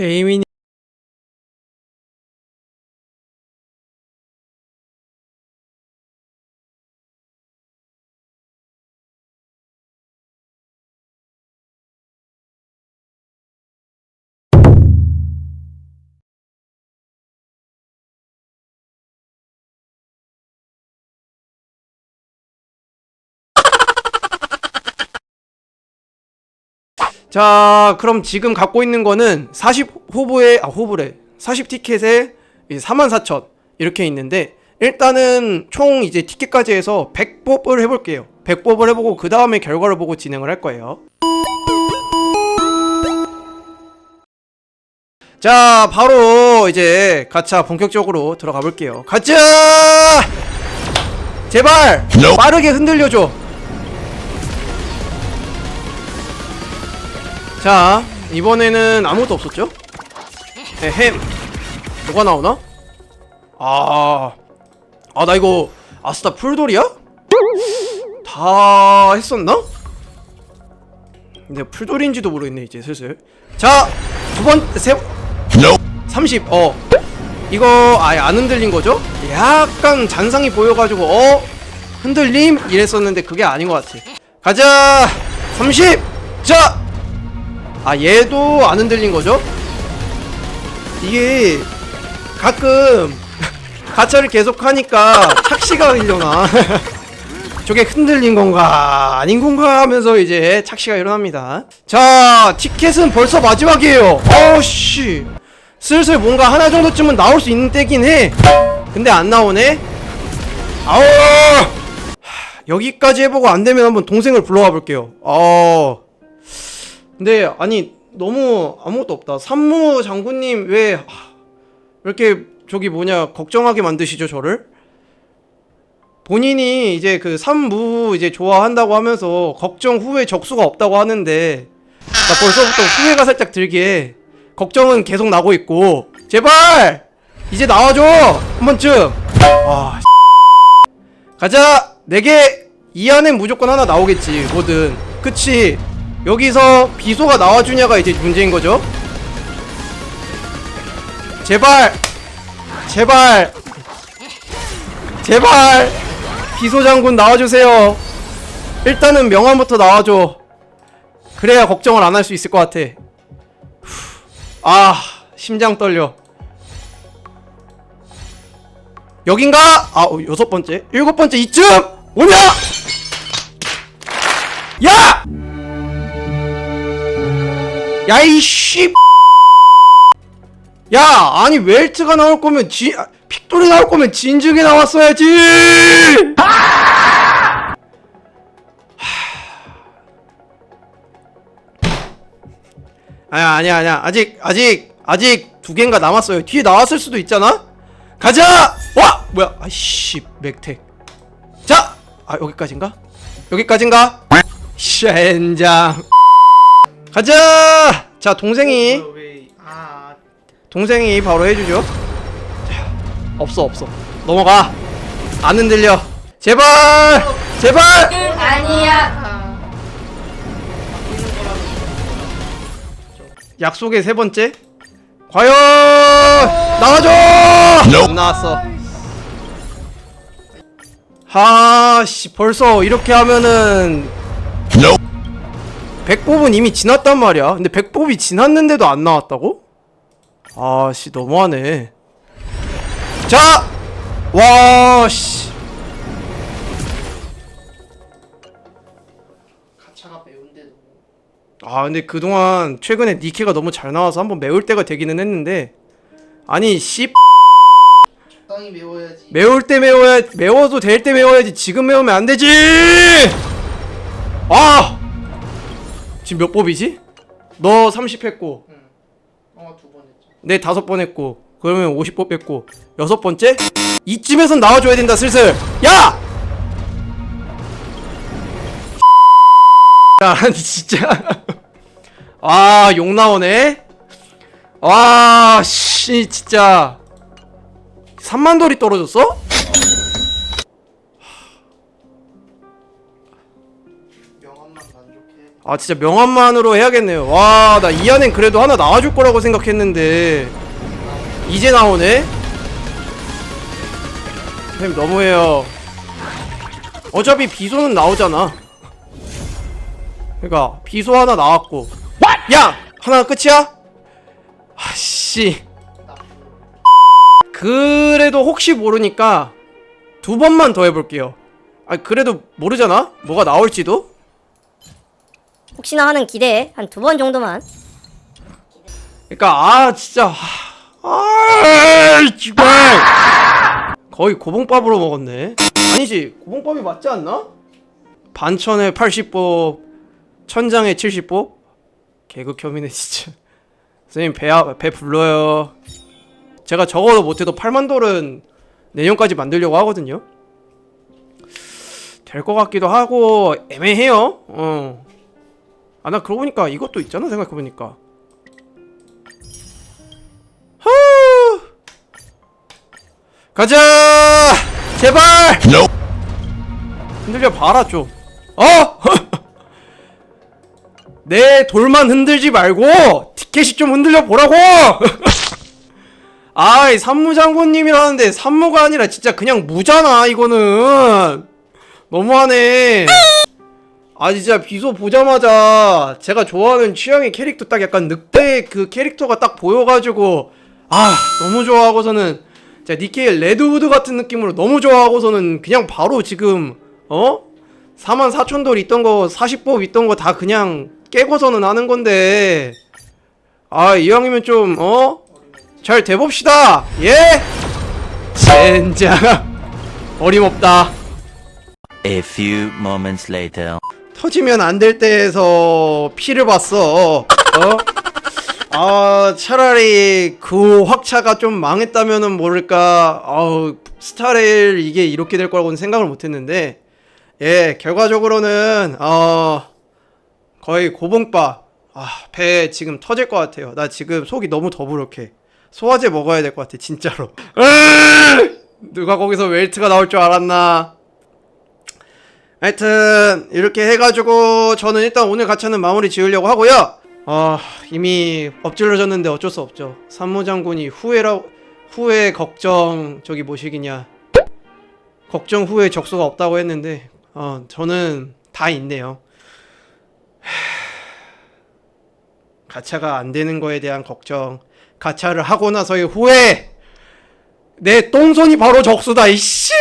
제이 자 그럼 지금 갖고 있는 거는 40 호브에 아 호브래. 40 티켓에 44,000 이렇게 있는데 일단은 총 이제 티켓까지 해서 100뽑을 해볼게요. 100뽑을 해보고 그 다음에 결과를 보고 진행을 할 거예요. 자 바로 이제 가차 본격적으로 들어가 볼게요. 가자 제발! 빠르게 흔들려줘 자 이번에는 아무것도 없었죠? 네, 햄 뭐가 나오나? 아... 아 나 이거 아스타 풀돌이야? 다 했었나? 근데 풀돌인지도 모르겠네 이제 슬슬 자 두번 세... 30! 어 이거 아예 안 흔들린 거죠? 약간 잔상이 보여가지고 어? 흔들림? 이랬었는데 그게 아닌 것 같아 가자! 30! 자! 아 얘도 안 흔들린 거죠? 이게 가끔 가차를 계속 하니까 착시가 일어나? 저게 흔들린 건가 아닌 건가 하면서 이제 착시가 일어납니다. 자 티켓은 벌써 마지막이에요. 어우씨. 슬슬 뭔가 하나 정도쯤은 나올 수 있는 때긴 해. 근데 안 나오네. 아우! 하, 여기까지 해보고 안 되면 한번 동생을 불러와 볼게요. 어 근데 아니 너무 아무것도 없다. 산무 장군님 왜, 이렇게 저기 뭐냐 걱정하게 만드시죠 저를? 본인이 이제 그 산무 이제 좋아한다고 하면서 걱정 후에 적수가 없다고 하는데 나 벌써부터 후회가 살짝 들게 걱정은 계속 나고 있고. 제발! 이제 나와줘! 한 번쯤! 아 가자! 네개! 이 안엔 무조건 하나 나오겠지 뭐든. 그치 여기서 비소가 나와주냐가 이제 문제인 거죠. 제발, 제발, 제발, 비소 장군 나와주세요. 일단은 명함부터 나와줘. 그래야 걱정을 안 할 수 있을 것 같아. 후, 아, 심장 떨려. 여긴가? 아, 어, 여섯 번째, 일곱 번째 이쯤 오냐? 야 이 씨. 야 아니 웰트가 나올 거면 지 아, 픽돌이 나올 거면 진즉에 나왔어야지. 하... 아야 아니야 아니야 아직 아직 아직 두 개인가 남았어요. 뒤에 나왔을 수도 있잖아. 가자. 와 뭐야 아씨 맥텍. 자. 아 여기까지인가? 여기까지인가? 젠장. 가자! 자, 동생이 아, 동생이 바로 해주죠. 자, 없어 없어. 넘어가. 안 흔들려. 제발! 제발! 아니야. 약속의 세 번째. 과연 나와줘! 안 나왔어. 하씨 벌써 이렇게 하면은 100뽑은 이미 지났단 말이야. 근데 100뽑이 지났는데도 안 나왔다고? 아씨 너무하네. 자! 와 씨. 가차가 매운데 너무. 아 근데 그동안 최근에 니케가 너무 잘 나와서 한번 매울 때가 되기는 했는데 아니 씨 적당히 매워야지. 매울 때 매워야 매워도 될 때 매워야지 지금 매우면 안 되지. 아 지금 몇 뽑이지? 너 30 했고 응. 어, 두번 했죠. 내 다섯 번 했고 그러면 50번 뺐고 여섯 번째 이쯤에선 나와줘야 된다 슬슬 야! 야 아니 진짜 아욕 나오네 와씨 진짜 3만 돌이 떨어졌어? 아 진짜 명함만으로 해야겠네요 와 나 이 안엔 그래도 하나 나와줄 거라고 생각했는데 이제 나오네? 쌤 너무해요 어차피 비소는 나오잖아 그니까 비소 하나 나왔고 야! 하나 끝이야? 아씨 그래도 혹시 모르니까 두 번만 더 해볼게요 아 그래도 모르잖아? 뭐가 나올지도? 혹시나 하는 기대에 한 두 번 정도만. 그러니까 아 진짜. 아 정말. 거의 고봉밥으로 먹었네. 아니지 고봉밥이 맞지 않나? 반천에 80법 천장에 70법 개그 혐이네 진짜. 선생님 배, 아- 배 불러요. 제가 적어도 못해도 8만 돌은 내년까지 만들려고 하거든요. 될 것 같기도 하고 애매해요. 어. 아 나 그러고 보니까 이것도 있잖아 생각해보니까. 후 가자! 제발! 흔들려 봐라 좀. 어? 내 돌만 흔들지 말고 티켓이 좀 흔들려 보라고! 아이 산무장군님이라는데 산무가 아니라 진짜 그냥 무잖아 이거는. 너무하네 아 진짜 비소 보자마자 제가 좋아하는 취향의 캐릭터 딱 약간 늑대 그 캐릭터가 딱 보여가지고 아 너무 좋아하고서는 진짜 니케일 레드우드 같은 느낌으로 너무 좋아하고서는 그냥 바로 지금 어? 4만 4천 돌 있던 거 40법 있던 거 다 그냥 깨고서는 하는 건데 아 이왕이면 좀 어? 잘 돼봅시다 예? 젠장 어림없다 A few moments later. 터지면 안 될 때에서 피를 봤어. 어? 아, 차라리 그 확차가 좀 망했다면은 모를까. 아우, 스타레일 이게 이렇게 될 거라고는 생각을 못 했는데. 예, 결과적으로는, 어, 거의 고봉밥. 아, 배 지금 터질 것 같아요. 나 지금 속이 너무 더부룩해. 소화제 먹어야 될 것 같아, 진짜로. 으으으! 누가 거기서 웰트가 나올 줄 알았나. 하여튼 이렇게 해가지고 저는 일단 오늘 가차는 마무리 지으려고 하고요. 아 이미 엎질러졌는데 어쩔 수 없죠. 산무장군이 후회라 후회 걱정 저기 뭐시기냐 걱정 후회 적소가 없다고 했는데 어 저는 다 있네요. 가차가 안 되는 거에 대한 걱정, 가차를 하고 나서의 후회. 내 똥손이 바로 적수다 이씨.